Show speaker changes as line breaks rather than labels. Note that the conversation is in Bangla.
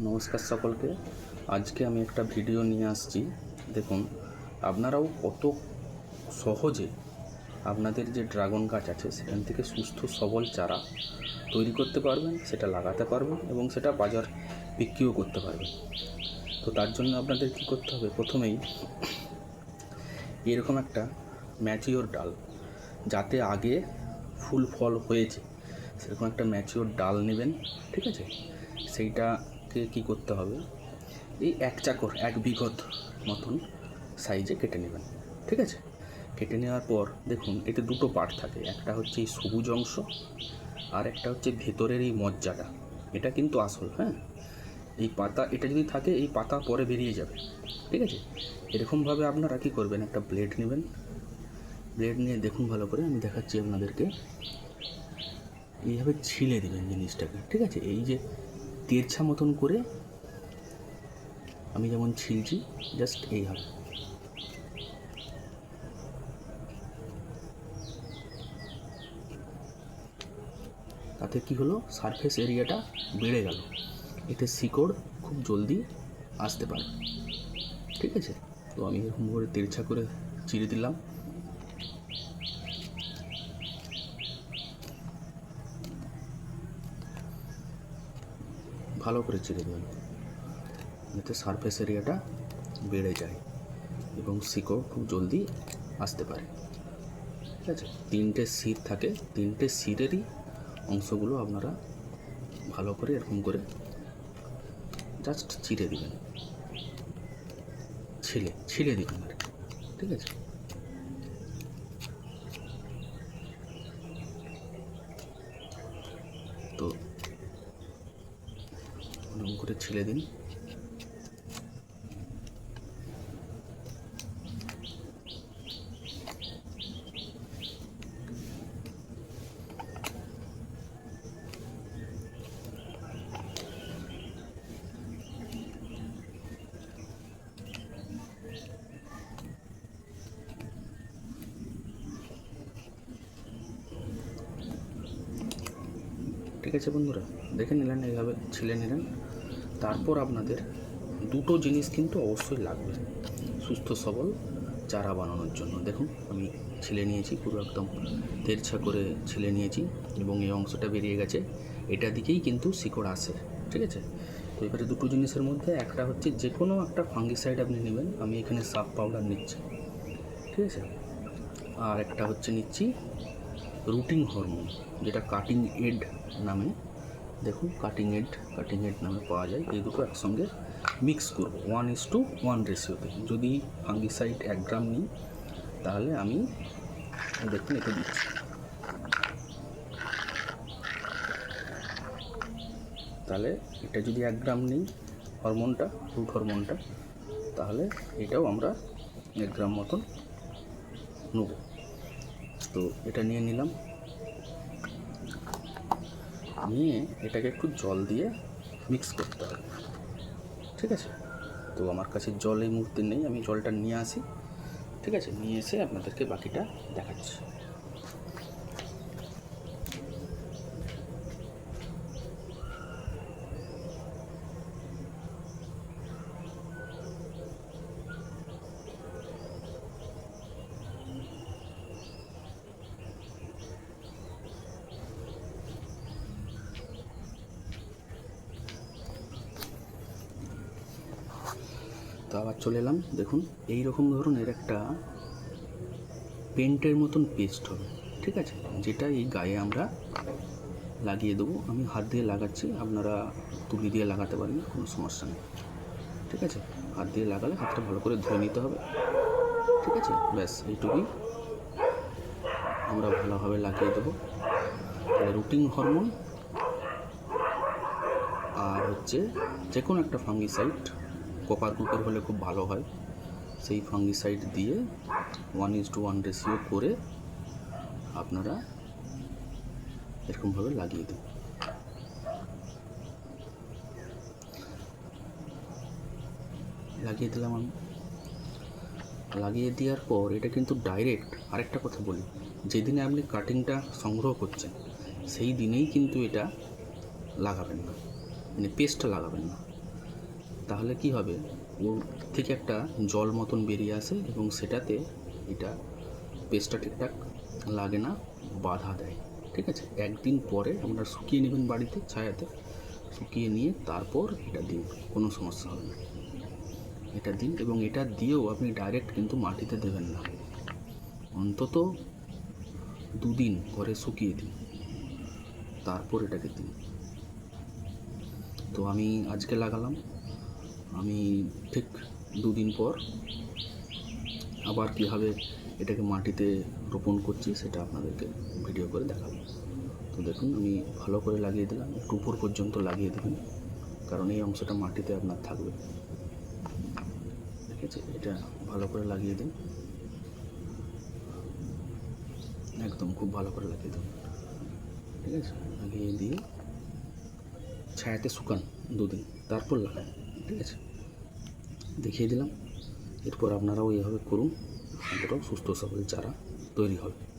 নমস্কার সকলকে। আজকে আমি একটা ভিডিও নিয়ে আসছি। দেখুন, আপনারাও কত সহজে আপনাদের যে ড্রাগন গাছ আছে, সেখান থেকে সুস্থ সবল চারা তৈরি করতে পারবেন, সেটা লাগাতে পারবেন এবং সেটা বাজার বিক্রিও করতে পারবেন। তো তার জন্য আপনাদের কী করতে হবে? প্রথমেই এরকম একটা ম্যাচিওর ডাল, যাতে আগে ফুল ফল হয়েছে, সেরকম একটা ম্যাচিওর ডাল নেবেন, ঠিক আছে? সেইটাকে কি করতে হবে? এই এক চাকর, এক বিঘত মতন সাইজে কেটে নেবেন, ঠিক আছে? কেটে নেওয়ার পর দেখুন, এতে দুটো পার্ট থাকে। একটা হচ্ছে এই সবুজ অংশ, আর একটা হচ্ছে ভেতরের এই মজ্জাটা। এটা কিন্তু আসল হ্যাঁ? এই পাতা, এটা যদি থাকে, এই পাতা পরে বেরিয়ে যাবে, ঠিক আছে? এরকমভাবে আপনারা কী করবেন? একটা ব্লেড নেবেন। ব্লেড নিয়ে দেখুন ভালো করে, আমি দেখাচ্ছি আপনাদেরকে। এইভাবে ছিলে দেবেন জিনিসটাকে, ঠিক আছে? এই যে তেরছা মতন করে আমি যেমন ছিলছি জাস্ট এইভাবে। তাতে কি হলো? সারফেস এরিয়াটা বেড়ে গেল। এতে শিকড় খুব জলদি আসতে পারে। ঠিক আছে? তো আমি এরকম করে তেরছা করে চিড়ে দিলাম। ভালো করে চিড়ে দেবেন যাতে সারফেস এরিয়াটা বেড়ে যায় এবং শিকড় খুব জলদি আসতে পারে। ঠিক আছে? তিনটে শির থাকে। তিনটে শিরেরই অংশগুলো আপনারা ভালো করে এরকম করে জাস্ট চিড়ে দিবেন। ছিলে ছিলে দিবেন আর। ঠিক আছে তো ছিলে দিন। ঠিক আছে বন্ধুরা দেখে নিলেন এইভাবে ছিলে নিলেন। তারপর আপনাদের দুটো জিনিস কিন্তু অবশ্যই লাগবে। সুস্থ, সবল চারা বানানোর জন্য। দেখুন, আমি ছিলে নিয়েছি, পুরো একদম তেরছা করে ছিলে নিয়েছি এবং এই অংশটা বেরিয়ে গেছে। এটা দিকেই কিন্তু শিকড় আসে, ঠিক আছে? তো এবারে দুটো জিনিসের মধ্যে, একটা হচ্ছে যে কোনো একটা ফাঙ্গিসাইড আপনি নেবেন, আমি এখানে সাফ পাউডার নিচ্ছি, ঠিক আছে? আর একটা হচ্ছে নিচ্ছি রুটিং হরমোন, যেটা কাটিং এড নামে। দেখুন কাটিং এড কাটিং এড নামে পাওয়া যায়। এই দুটো একসঙ্গে মিক্স করব। ওয়ান ইস টু ওয়ান রেশিওতে যদি ফাঙ্গিসাইড এক গ্রাম নিই, তাহলে আমি দেখুন এতে দিচ্ছি। তাহলে এটা যদি এক গ্রাম নিই হরমোনটা রুট হরমোনটা তাহলে এটাও আমরা এক গ্রাম মতন নেব। তো এটা নিয়ে নিলাম। নিয়ে এটাকে একটু জল দিয়ে মিক্স করতে হবে। ঠিক আছে? তো আমার কাছে জল এই মুহূর্তে নেই, আমি জলটা নিয়ে আসি। ঠিক আছে? নিয়ে এসে আপনাদেরকে বাকিটা দেখাচ্ছি। তো আবার চলে এলাম। দেখুন এই রকম ধরনের একটা পেন্টের মতন পেস্ট হবে, ঠিক আছে? যেটা এই গায়ে আমরা লাগিয়ে দেবো। আমি হাত দিয়ে লাগাচ্ছি, আপনারা তুলি দিয়ে লাগাতে পারেন, কোনো সমস্যা নেই, ঠিক আছে? হাত দিয়ে লাগালে হাতটা ভালো করে ধুয়ে নিতে হবে, ঠিক আছে? ব্যাস, এইটুকুই আমরা ভালোভাবে লাগিয়ে দেবো। রুটিন হরমোন আর হচ্ছে যে কোনো একটা ফাঙ্গিসাইড কপার গ্রুপের হলে খুব ভালো হয়। সেই ফাঙ্গিসাইড দিয়ে one is two one ratio করে আপনারা এরকমভাবে লাগিয়ে দিন। লাগিয়ে দিলাম আমি। লাগিয়ে দেওয়ার পর এটা কিন্তু ডাইরেক্ট আরেকটা কথা বলি। যেদিনে আপনি কাটিংটা সংগ্রহ করছেন, সেই দিনেই কিন্তু এটা লাগাবেন না। মানে পেস্টটা লাগাবেন না। তাহলে কি হবে? ওর থেকে একটা জল মতন বেরিয়ে আসে এবং সেটাতে এটা পেস্টটা ঠিকঠাক লাগে না, বাধা দেয়। ঠিক আছে? একদিন পরে আপনারা শুকিয়ে নেবেন বাড়িতে, ছায়াতে। শুকিয়ে নিয়ে তারপর এটা দিন, কোনো সমস্যা হবে না। এটা দিন এবং এটা দিয়েও আপনি ডাইরেক্ট কিন্তু মাটিতে দেবেন না। অন্তত দুদিন পরে শুকিয়ে দিন। তারপর এটাকে দিন। তো আমি আজকে লাগালাম। আমি ঠিক দুদিন পর আবার কীভাবে এটাকে মাটিতে রোপণ করছি সেটা আপনাদেরকে ভিডিও করে দেখাবো। তো দেখুন, আমি ভালো করে লাগিয়ে দিলাম, একটু উপর পর্যন্ত লাগিয়ে দেবেন কারণ এই অংশটা মাটিতে আপনার থাকবে। ঠিক আছে, এটা ভালো করে লাগিয়ে দিন। একদম খুব ভালো করে লাগিয়ে দেবেন ঠিক আছে, লাগিয়ে দিয়ে ছায়াতে শুকান দুদিন, তারপর লাগান। ঠিক আছে? দেখিয়ে দিলাম। এরপর আপনারাও এভাবে করুন। আপনারাও সুস্থ সবল চারা তৈরি হবে